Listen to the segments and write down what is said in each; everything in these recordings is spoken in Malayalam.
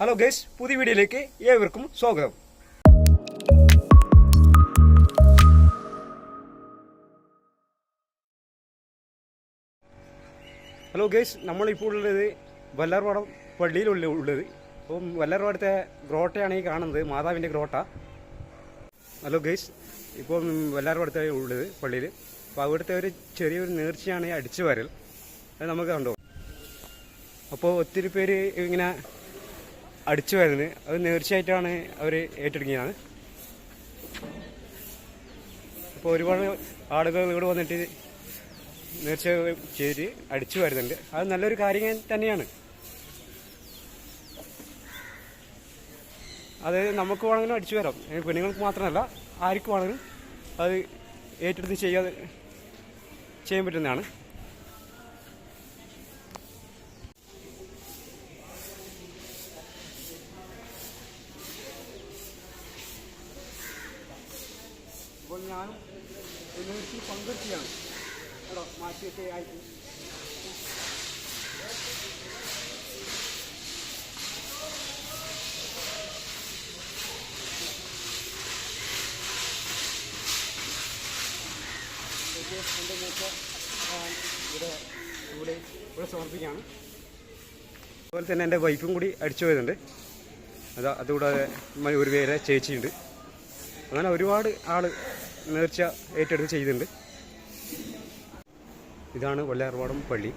ഹലോ ഗൈസ് പുതിയ വീഡിയോയിലേക്ക് ഏവർക്കും സ്വാഗതം. ഹലോ ഗൈസ് നമ്മളിപ്പോൾ ഉള്ളത് വല്ലാർപാടം പള്ളിയിലുള്ള ഉള്ളത്. അപ്പം വല്ലാർപാടത്തെ ഗ്രോട്ടയാണ് ഈ കാണുന്നത്. മാതാവിന്റെ ഗ്രോട്ട. ഹലോ ഗൈസ് ഇപ്പം വല്ലാർപാടത്തെ ഉള്ളത് പള്ളിയിൽ. അപ്പോൾ അവിടുത്തെ ഒരു ചെറിയൊരു നേർച്ചയാണ് ഈ അടിച്ചു വരൽ. അത് നമുക്ക് കണ്ടോ? അപ്പോൾ ഒത്തിരി പേര് ഇങ്ങനെ അടിച്ചു വരുന്നത്. അത് നേർച്ചയായിട്ടാണ് അവർ ഏറ്റെടുക്കുന്നത് അപ്പോൾ ഒരുപാട് ആളുകൾ ഇവിടെ വന്നിട്ട് നേർച്ച ചെയ്ത് അടിച്ചു വരുന്നുണ്ട്. അത് നല്ലൊരു കാര്യം തന്നെയാണ്. അത് നമുക്ക് വേണമെങ്കിലും അടിച്ചു വരാം. പെണ്ണുങ്ങൾക്ക് മാത്രമല്ല ആർക്കും വേണമെങ്കിലും അത് ഏറ്റെടുത്ത് ചെയ്യാതെ ചെയ്യാൻ പറ്റുന്നതാണ്. ഞാനും എനിക്ക് പങ്കെടുക്കുകയാണ്. കേട്ടോ മാറ്റിയൊക്കെ ആയിട്ട് എന്റെ മൂത്ത ഇവിടെ ഇവിടെ ഇവിടെ സമർപ്പിക്കുകയാണ്. അതുപോലെ തന്നെ എന്റെ വൈഫും കൂടി അടിച്ചു പോയതുണ്ട്. അതാ അതുകൂടാതെ ഒരു പേരെ ചേച്ചിയുണ്ട്. അങ്ങനെ ഒരുപാട് ആൾ നേർച്ച ഏറ്റെടുത്ത് ചെയ്തിട്ടുണ്ട്. ഇതാണ് വല്ലാർപാടം പള്ളി.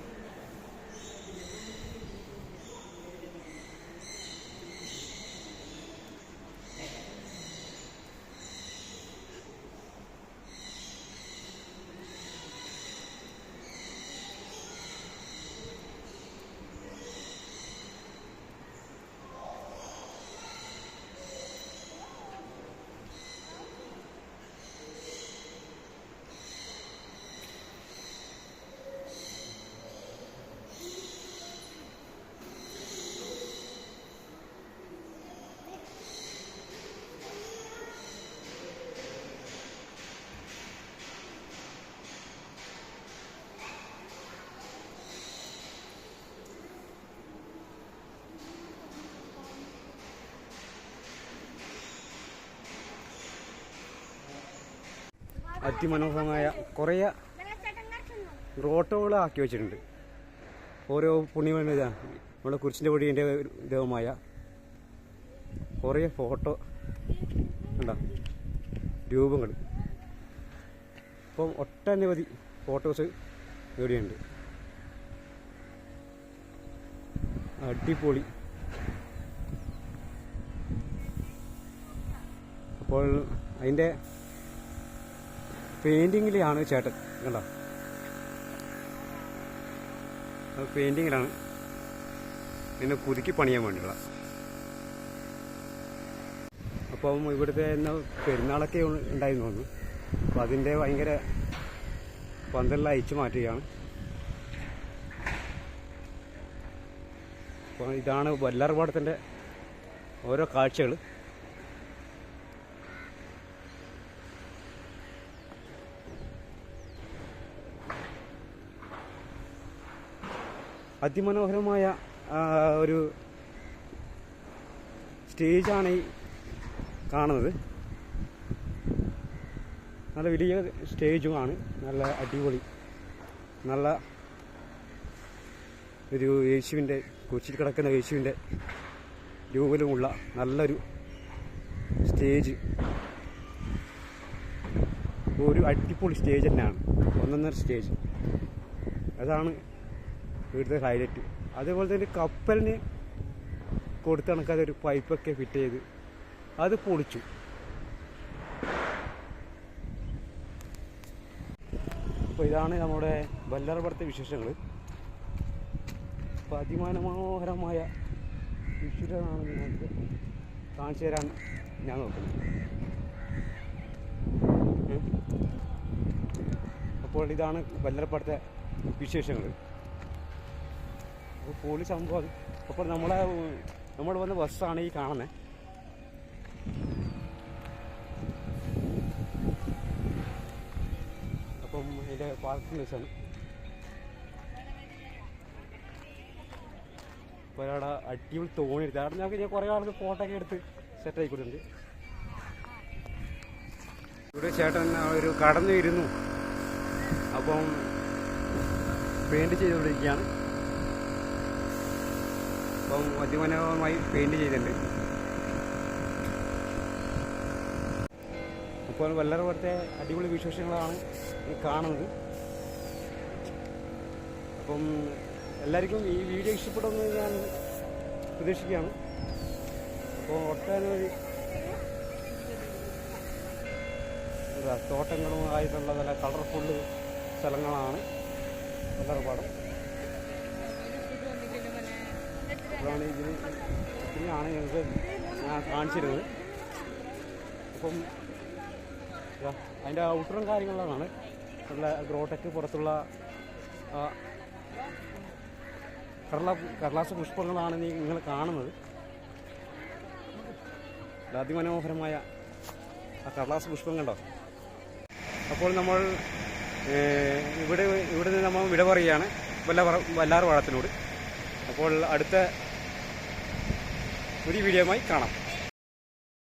അതിമനോഹരമായ കുറേ റോട്ടോകൾ ആക്കി വെച്ചിട്ടുണ്ട്. ഓരോ പുണ്യമാണ് ഇതാ നമ്മുടെ കുരിശിന്റെ പൊടിയുടെ ദൈവമായ കുറേ ഫോട്ടോ ഉണ്ടോ രൂപങ്ങൾ. ഇപ്പം ഒട്ടനവധി ഫോട്ടോസ് ഇവിടെയുണ്ട്. അടിപൊളി. അപ്പോൾ അതിന്റെ പെയിന്റിങ്ങിലാണ് ചേട്ടൻ. കണ്ടോ? അത് പെയിന്റിങ്ങിലാണ് നിന്നെ പുതുക്കി പണിയാൻ വേണ്ടിയുള്ള. അപ്പം ഇവിടുത്തെ ഇന്ന് പെരുന്നാളൊക്കെ ഉണ്ടായിരുന്നു തോന്നുന്നു. അപ്പം അതിന്റെ ഭയങ്കര പന്തലിൽ അയച്ചു മാറ്റുകയാണ്. അപ്പോൾ ഇതാണ് വല്ലാർപാടത്തിന്റെ ഓരോ കാഴ്ചകൾ അതിമനോഹരമായ ഒരു സ്റ്റേജാണ് ഈ കാണുന്നത്. നല്ല വലിയ സ്റ്റേജുമാണ്. നല്ല അടിപൊളി. നല്ല ഒരു യേശുവിന്റെ കൊച്ചിയിൽ കിടക്കുന്ന യേശുവിന്റെ രൂപത്തിലുമുള്ള നല്ലൊരു സ്റ്റേജ്. ഒരു അടിപൊളി സ്റ്റേജ് തന്നെയാണ്. ഒന്നൊന്നര സ്റ്റേജ്. അതാണ് ഇവിടുത്തെ ഹൈലൈറ്റ് അതേപോലെ തന്നെ കപ്പലിന് കൊടുത്ത കണക്കാതെ ഒരു പൈപ്പൊക്കെ ഫിറ്റ് ചെയ്ത് അത് പൊളിച്ചു. അപ്പോൾ ഇതാണ് നമ്മുടെ വല്ലാർപുറത്തെ വിശേഷങ്ങൾ അപ്പോൾ അതിമനോഹരമായ വിശുദ്ധനാണ് നിങ്ങൾക്ക് കാണിച്ചു തരാൻ ഞാൻ നോക്കുന്നത്. അപ്പോൾ ഇതാണ് വല്ലറപ്പുറത്തെ വിശേഷങ്ങൾ പൊളി സംഭവം. അപ്പോൾ നമ്മളെ നമ്മൾ വന്ന ബസ്സാണ് ഈ കാണുന്നത് അപ്പം ഇതിന്റെ പാർക്കിംഗ് ബസ്സാണ് അപ്പോൾ ഒരാടെ അടിപൊളി തോണി എടുത്ത്. അവിടെ ഞങ്ങൾക്ക് ഞാൻ കുറേ ആൾക്ക് ഫോട്ടോ ഒക്കെ എടുത്ത് സെറ്റ് ആയിക്കൊടുത്തിട്ടുണ്ട് ഇവിടെ ചേട്ടൻ ഒരു കടന്നു ഇരുന്നു. അപ്പം പെയിന്റ് ചെയ്തുകൊണ്ടിരിക്കുകയാണ്. അപ്പം അതിമനോഹരമായി പെയിന്റ് ചെയ്തിട്ടുണ്ട്. അപ്പോൾ വല്ലറ പോലത്തെ അടിപൊളി വിശേഷങ്ങളാണ് കാണുന്നത്. അപ്പം എല്ലാവർക്കും ഈ വീഡിയോ ഇഷ്ടപ്പെടുമെന്ന് ഞാൻ പ്രതീക്ഷിക്കുകയാണ്. അപ്പോൾ ഒട്ടനവധി തോട്ടങ്ങളും ആയിട്ടുള്ള നല്ല കളർഫുള്ള് സ്ഥലങ്ങളാണ് വല്ലറപാടം അതാണ് ഇതിന് ഇതിനാണ് ഞങ്ങൾക്ക് ഞാൻ കാണിച്ചിരുന്നത്. അപ്പം അതിന്റെ ഔട്ടറും കാര്യങ്ങളിലാണ് നല്ല ഗ്രോട്ടയ്ക്ക് പുറത്തുള്ള കടല കടലാസ പുഷ്പങ്ങളാണ് നിങ്ങൾ കാണുന്നത്. അതിമനോഹരമായ ആ കടലാസ പുഷ്പം കണ്ടോ? അപ്പോൾ നമ്മൾ ഇവിടെ ഇവിടെ നിന്ന് നമ്മൾ വിട പറയുകയാണ്. വല്ല വല്ലാർ വാഴത്തിനോട് അപ്പോൾ അടുത്ത പുതിയ വീഡിയോയുമായി കാണാം.